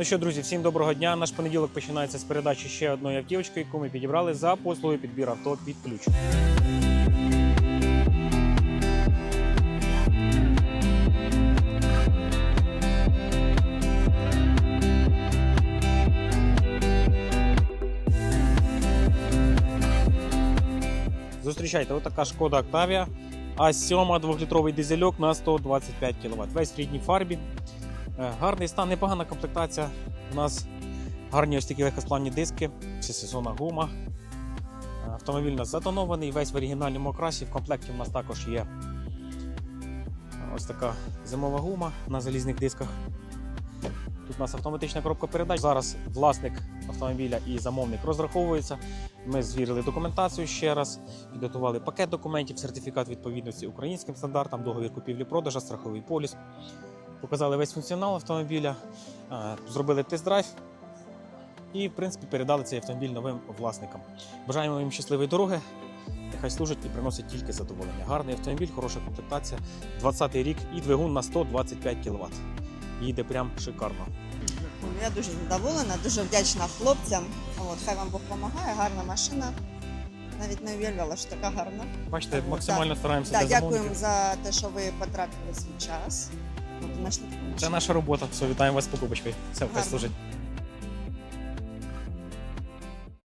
Ну що, друзі, всім доброго дня. Наш понеділок починається з передачі ще одної автівочки, яку ми підібрали за послугою підбір авто під ключ. Зустрічайте, отака шкода Octavia. А 7 2-літровий дизельок на 125 кВт. Весь в рідній фарбі. Е, Гарний стан, непогана комплектація. У нас гарні ось такі легкосплавні диски, всесезонна гума. Е, Автомобіль у нас затонований, весь в оригінальному окрасі. В комплекті у нас також є ось така зимова гума на залізних дисках. Тут у нас автоматична коробка передач. Зараз власник автомобіля і замовник розраховуються. Ми звірили документацію ще раз, підготували пакет документів, сертифікат відповідності українським стандартам, договір купівлі-продажа, страховий поліс. Показали весь функціонал автомобіля, е, зробили тест-драйв і, в принципі, передали цей автомобіль новим власникам. Бажаємо їм щасливої дороги. Нехай служить і приносить тільки задоволення. Гарний автомобіль, хороша комплектація. 20-й рік і двигун на 125 кВт. Їде прям шикарно. Ну, Я дуже задоволена, дуже вдячна хлопцям. От, хай вам Бог допомагає, гарна машина. Навіть не уявляла, що така гарна. Бачите, Так, максимально стараємося Так, дякуємо за те, що ви потратили свій час. Це наша робота. Все, вітаємо вас з покупочкою. Все, хай служить.